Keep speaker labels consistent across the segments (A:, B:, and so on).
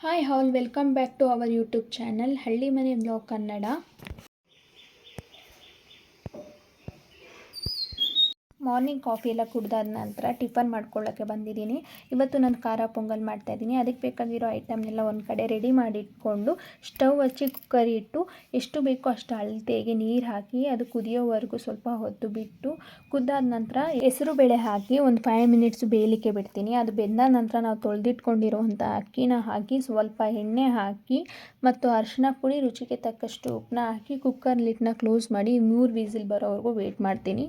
A: Hi all welcome back to our YouTube channel Halli Mane blog Kannada morning coffee ಎಲ್ಲ ಕುಡ್ದಾದ ನಂತರ tiffin ಮಾಡ್ಕೊಳ್ಳೋಕ್ಕೆ ಬಂದಿದ್ದೀನಿ. ಇವತ್ತು ನಾನು ಖಾರ ಪೊಂಗಲ್ ಮಾಡ್ತಾಯಿದ್ದೀನಿ ಅದಕ್ಕೆ ಬೇಕಾಗಿರೋ ಐಟಮ್ನೆಲ್ಲ ಒಂದು ಕಡೆ ರೆಡಿ ಮಾಡಿಟ್ಕೊಂಡು ಸ್ಟವ್ ಹಚ್ಚಿ ಕುಕ್ಕರ್ ಇಟ್ಟು ಎಷ್ಟು ಬೇಕೋ ಅಷ್ಟು ಅಳತೆಗೆ ನೀರು ಹಾಕಿ ಅದು ಕುದಿಯೋವರೆಗೂ ಸ್ವಲ್ಪ ಹೊತ್ತು ಬಿಟ್ಟು ಕುದ್ದಾದ ನಂತರ ಹೆಸರು ಬೇಳೆ ಹಾಕಿ ಒಂದು ಫೈವ್ ಮಿನಿಟ್ಸ್ ಬೇಯಲಿಕ್ಕೆ ಬಿಡ್ತೀನಿ. ಅದು ಬೆಂದ ನಂತರ ನಾವು ತೊಳೆದಿಟ್ಕೊಂಡಿರುವಂಥ ಅಕ್ಕಿನ ಹಾಕಿ ಸ್ವಲ್ಪ ಎಣ್ಣೆ ಹಾಕಿ ಮತ್ತು ಅರಿಶಿನ ಪುಡಿ, ರುಚಿಗೆ ತಕ್ಕಷ್ಟು ಉಪ್ಪನ್ನ ಹಾಕಿ ಕುಕ್ಕರ್ ಲಿಟ್ನ ಕ್ಲೋಸ್ ಮಾಡಿ ಮೂರು ವಿಸಿಲ್ ಬರೋವರೆಗೂ ವೇಟ್ ಮಾಡ್ತೀನಿ.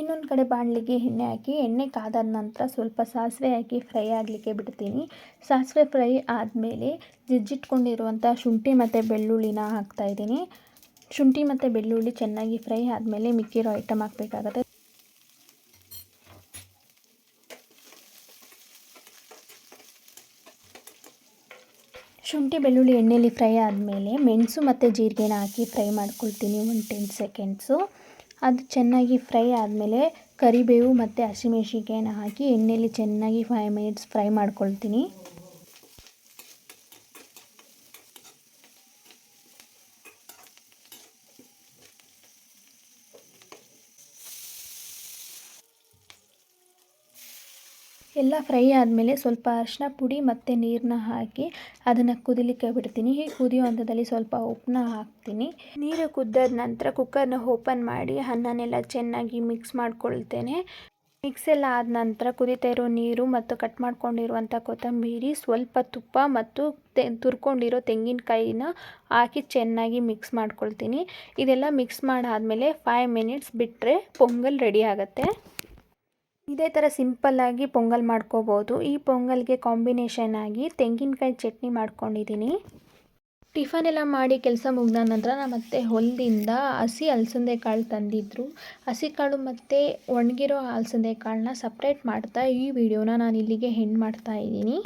A: ಇನ್ನೊಂದು ಕಡೆ ಬಾಣಲಿಗೆ ಎಣ್ಣೆ ಹಾಕಿ, ಎಣ್ಣೆ ಕಾದಾದ ನಂತರ ಸ್ವಲ್ಪ ಸಾಸಿವೆ ಹಾಕಿ ಫ್ರೈ ಆಗಲಿಕ್ಕೆ ಬಿಡ್ತೀನಿ. ಸಾಸಿವೆ ಫ್ರೈ ಆದಮೇಲೆ ಜಜ್ಜಿಟ್ಕೊಂಡಿರುವಂಥ ಶುಂಠಿ ಮತ್ತು ಬೆಳ್ಳುಳ್ಳಿನ ಹಾಕ್ತಾಯಿದ್ದೀನಿ ಶುಂಠಿ ಮತ್ತು ಬೆಳ್ಳುಳ್ಳಿ ಚೆನ್ನಾಗಿ ಫ್ರೈ ಆದಮೇಲೆ ಮಿಕ್ಕಿರೋ ಐಟಮ್ ಹಾಕಬೇಕಾಗತ್ತೆ. ಶುಂಠಿ, ಬೆಳ್ಳುಳ್ಳಿ ಎಣ್ಣೆಯಲ್ಲಿ ಫ್ರೈ ಆದಮೇಲೆ ಮೆಣಸು ಮತ್ತು ಜೀರಿಗೆನ ಹಾಕಿ ಫ್ರೈ ಮಾಡ್ಕೊಳ್ತೀನಿ ಒಂದು ಟೆನ್ ಸೆಕೆಂಡ್ಸು. ಅದು ಚೆನ್ನಾಗಿ ಫ್ರೈ ಆದಮೇಲೆ ಕರಿಬೇವು ಮತ್ತು ಹಸಿಮೆಣ್ಸಿನ್ಕಾಯನ್ನ ಹಾಕಿ ಎಣ್ಣೆಯಲ್ಲಿ ಚೆನ್ನಾಗಿ ಫೈವ್ ಮಿನಿಟ್ಸ್ ಫ್ರೈ ಮಾಡ್ಕೊಳ್ತೀನಿ. ಎಲ್ಲ ಫ್ರೈ ಆದಮೇಲೆ ಸ್ವಲ್ಪ ಅರಿಶಿನ ಪುಡಿ ಮತ್ತು ನೀರನ್ನ ಹಾಕಿ ಅದನ್ನು ಕುದಿಲಿಕ್ಕೆ ಬಿಡ್ತೀನಿ. ಹೀಗೆ ಕುದಿಯೋ ಹಂತದಲ್ಲಿ ಸ್ವಲ್ಪ ಉಪ್ಪನ್ನ ಹಾಕ್ತೀನಿ. ನೀರು ಕುದ್ದಾದ ನಂತರ ಕುಕ್ಕರ್ನ ಓಪನ್ ಮಾಡಿ ಅನ್ನನೆಲ್ಲ ಚೆನ್ನಾಗಿ ಮಿಕ್ಸ್ ಮಾಡ್ಕೊಳ್ತೇನೆ. ಮಿಕ್ಸ್ ಎಲ್ಲ ಆದ ನಂತರ ಕುದಿತಾ ಇರೋ ನೀರು ಮತ್ತು ಕಟ್ ಮಾಡ್ಕೊಂಡಿರುವಂಥ ಕೊತ್ತಂಬರಿ, ಸ್ವಲ್ಪ ತುಪ್ಪ ಮತ್ತು ತೆ, ತುರ್ಕೊಂಡಿರೋ ತೆಂಗಿನಕಾಯಿನ ಹಾಕಿ ಚೆನ್ನಾಗಿ ಮಿಕ್ಸ್ ಮಾಡ್ಕೊಳ್ತೀನಿ. ಇದೆಲ್ಲ ಮಿಕ್ಸ್ ಮಾಡಾದಮೇಲೆ ಫೈವ್ ಮಿನಿಟ್ಸ್ ಬಿಟ್ಟರೆ ಪೊಂಗಲ್ ರೆಡಿ ಆಗುತ್ತೆ. ಇದೇ ಥರ ಸಿಂಪಲ್ಲಾಗಿ ಪೊಂಗಲ್ ಮಾಡ್ಕೋಬೋದು. ಈ ಪೊಂಗಲ್ಗೆ ಕಾಂಬಿನೇಷನ್ ಆಗಿ ತೆಂಗಿನಕಾಯಿ ಚಟ್ನಿ ಮಾಡ್ಕೊಂಡಿದ್ದೀನಿ ಟಿಫನ್ ಎಲ್ಲ ಮಾಡಿ ಕೆಲಸ ಮುಗಿದ ನಂತರ ನಾನು ಮತ್ತೆ ಹೊಲದಿಂದ ಹಸಿ ಅಲಸಂದೆ ಕಾಳು ತಂದಿದ್ದರು ಹಸಿ ಕಾಳು ಮತ್ತು ಒಣಗಿರೋ ಅಲಸಂದೆ ಕಾಳನ್ನ ಸಪ್ರೇಟ್ ಮಾಡ್ತಾ ಈ ವಿಡಿಯೋನ ನಾನು ಇಲ್ಲಿಗೆ ಹೆಣ್ಣು ಮಾಡ್ತಾ ಇದ್ದೀನಿ.